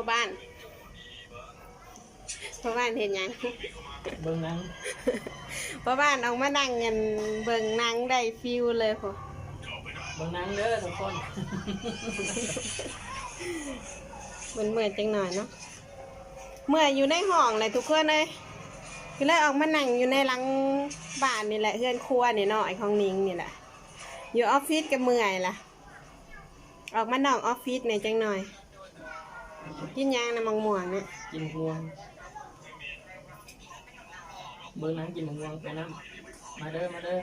พ่อบ้าน พ่อบ้านเห็นยัง เบิ่งหนังพ่อบ้านออกมานั่งเงินเบิ่งหนังได้ฟิลเลยพ่อเบิ่งหนังเด้อทุกคนมันเมื่อยจังหน่อยเนาะ เมื่อยอยู่ในห้องเลยทุกคนเลยก็เลยออกมานั่งอยู่ในหลังบ้านนี่แหละเพื่อนครัวนี่เนาะไอ้ของนิงนี่แหละ อยู่ออฟฟิศก็เมื่อยล่ะ ออกมานอกออฟฟิศเนี่ยจังหน่อย กินยางนะมังม่วงเนี่ยกินห่วงเบิ่งหนังกินห่วงไปน้ำมาเด้อมาเด้อ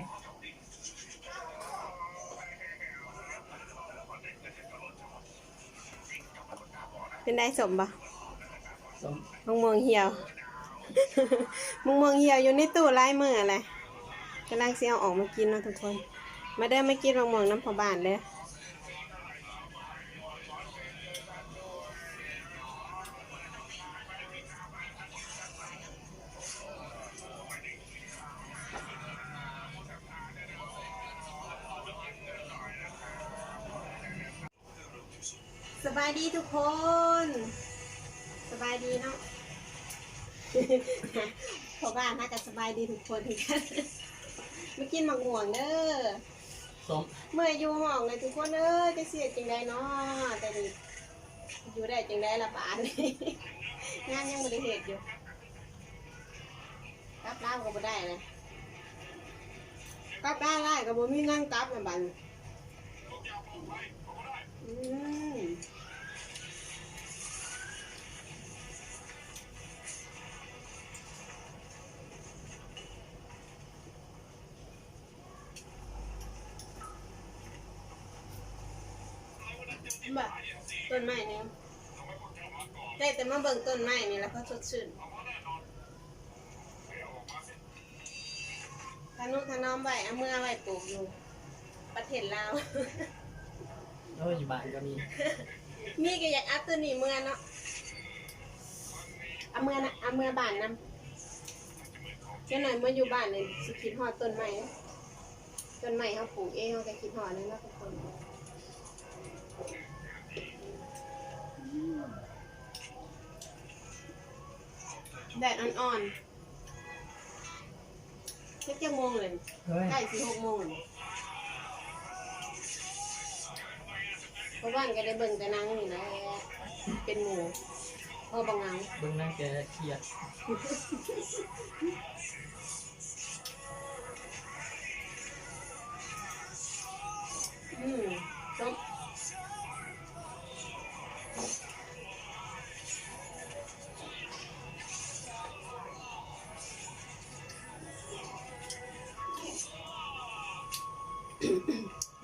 เป็นได้สมปะสมมังม่วงเหี่ยวมังม่วงเหี่ยวอยู่ในตู้ไร้มืออะไรกำลังเสียเอาออกมากินเนาะทุกคน มาเด้อมากินมังม่วงน้ำพอบานเด้อ บายดีทุกคน สบายดีเนาะพอบ้านน่าจะสบายดีทุกคนเหมือนกันไม่กินหมักม่วงเด้อสมเมื่ออยู่ห้องเลยทุกคนเอ้ยจะเสียจังไดเนาะแต่นี่อยู่ได้จังไดละบาทนี่งานยังไม่ได้เหตุอยู่กลับร้านก็บ่ได้เลยกลับร้านได้ก็บ่มีนั่งกลับนะบัดนอืม บบต้นไม้เนี่ยได้แต่มาเบิ่งต้นไม้นี่แล้วก็สดชื่นทานุถนอมไว้เอาเมื่อไว้ปลูกอยู่ ประเทศลาวเอออยู่บ้านก็มีมีก็อยากอัพตัวนี้เมื่อเนาะเอาเมื่อนะเอาเมื่อบ้านนำเจ้าหน่อยเมื่ออยู่บ้านเลยสิคิดฮอดต้นไม้เนาะต้นไม้เขาปลูกเองเขาก็คิดฮอดเลยเนาะทุกคน แดดอ่อนๆเช็คจะโมงเลยเฮ้ยใกล้สิหกโมงเลยเพราะว่านก็ได้เบิ่งแต่หนังนี่แหละเป็นหมูพ่อบางงาน เบิ่งหนังแกเครียด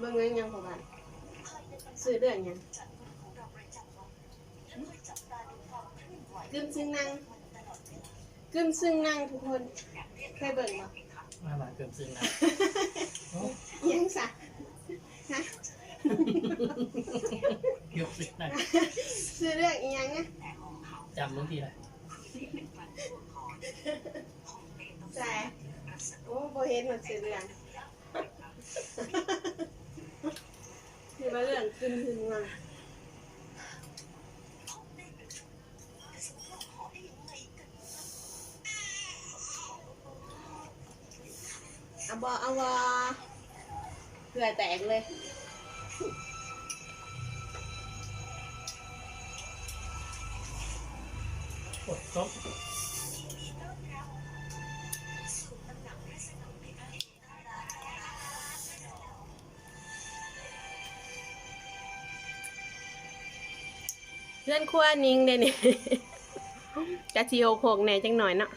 เบิ่งเงินยังพอบ้านซื้อเดือนยังกึมซึ่งนั่งกึมซึ่งนั่งทุกคนเคยเบิ่งบ่มาบ้านเกินซึ้งนะโอ้ยังสะฮะเกือบสิบนะซื้อเรื่องอีหยังอะจำบางทีเลยใช่โอ้โบเห็นมันซื้อเรื่องคือ มาเรื่องขึ้นขึ้นมาเอาบอเอาบอเผื่อแตกเลยกดส้ม พื่อนครัวนิ่งเดยวนี่จะทีโอโคกแหน่จังหน่อยเนาะ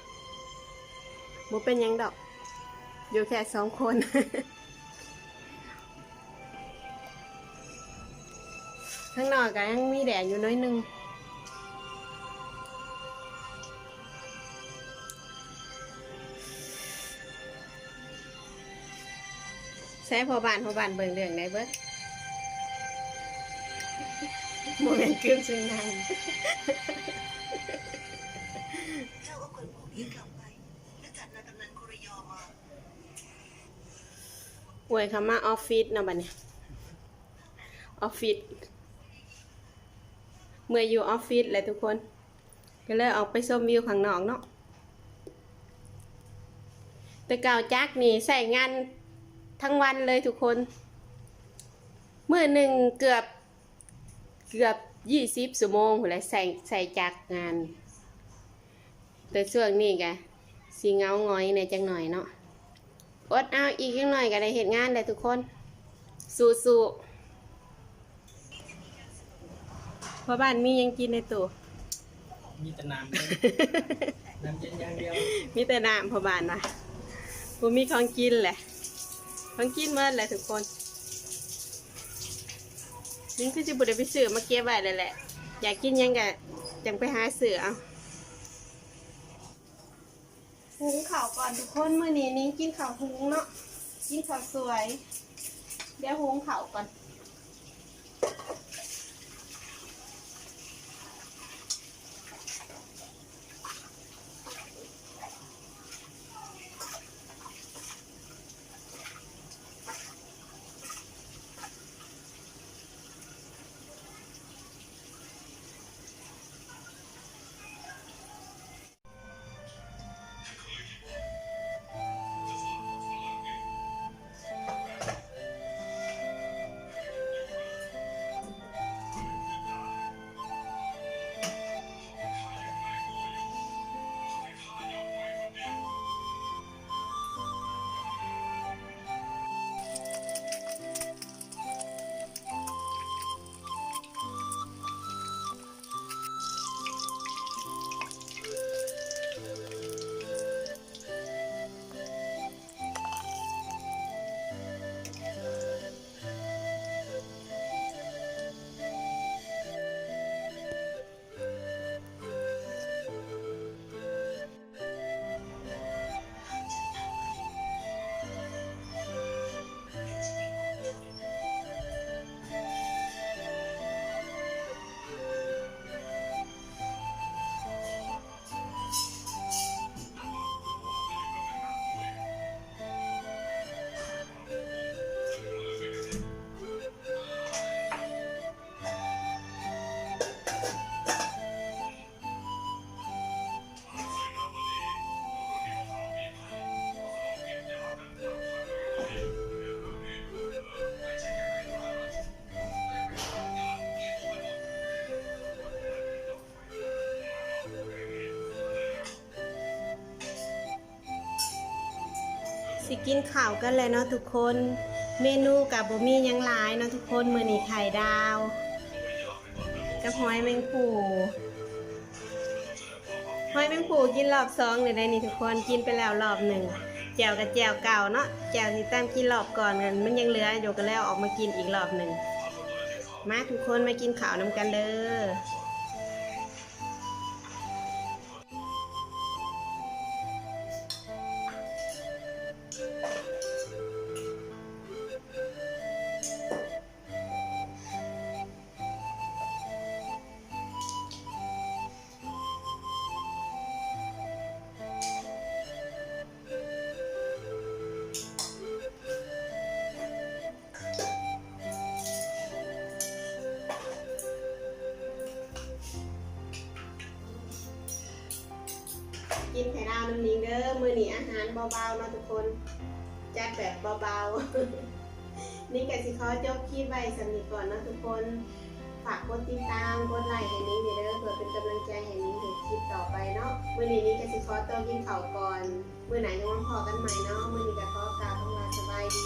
บ่เป็นยังดอก อยู่แค่สองคนข้างนอกก็ยังมีแดดอยู่น้อยนึงใช้พอบานพอบานเบิ่งเรื่องได้เบิด โมเมนต์กึมซึ่งนางเจ้าก็ควรบอกพี่กลับไป และจัดนายกำนันคุริยอมาป่วยเขามาออฟฟิศเนาะบัดนี้ออฟฟิศเมื่ออยู่ออฟฟิศเลยทุกคน ก็เลยออกไปชมวิวข้างนอกเนาะแต่เก่าจักนี่ใส่งานทั้งวันเลยทุกคน เมื่อหนึ่งเกือบเกือบยี่สิบชั่วโมงหัวเลยใส่ใส่จักงาน แต่ช่วงนี้กะสีเงาหงอยในอยจังหน่อยเนาะอดเอาอีกจังหน่อยก็ได้เห็นงานเลยทุกคน สู้ๆเพราะบ้านมียังกินในตู้มีแต่น้ำเลยน้ำเย็นอย่างเดียว มีแต่น้ำพอบานนะผมมีของกินแหละของกินเมื่อแหละทุกคน นี่คือจะบุได้ไปซื้อมาเก็บไว้เลยแหละ อยากกินยังกะจังไปหาซื้อเอาหุงข้าวก่อนทุกคนมื้อนี้นิ้งกินข้าวหุงเนาะกินข้าวสวย เดี๋ยวหุงข้าวก่อน สิกินข้าวกันเลยเนาะทุกคน เมนูกับบะหมี่ยังหลายเนาะทุกคนมือนีไข่ดาวกับหอยแมงปูหอยแมงปูกินรอบสองเลยได้นี่ทุกคนกินไปแล้วรอบหนึ่งแจวกับแจวเก่าเนาะแจวที่ตามกินรอบก่อนกันมันยังเหลืออยู่ก็แล้วออกมากินอีกรอบหนึ่งมาทุกคนมากินข้าวน้ำกันเด้อ ด้อมือนี้อาหารเบาๆเนาะทุกคนจัดแบบเบาๆ นี่กสิขอจบคลิปไว้สำนีก่อนเนาะทุกคนฝากกดติดตามกดไลค์ให้นิ้งเด้อเพื่อเป็นกำลังใจให้นิ้งเห็นคลิปต่อไปเนาะมือนี้นี่กสิขอตัวกินข้าวก่อนมือไหนจะมาพอกันใหม่เนาะมือนี้ก็ขอกลาวคำว่าสบายดี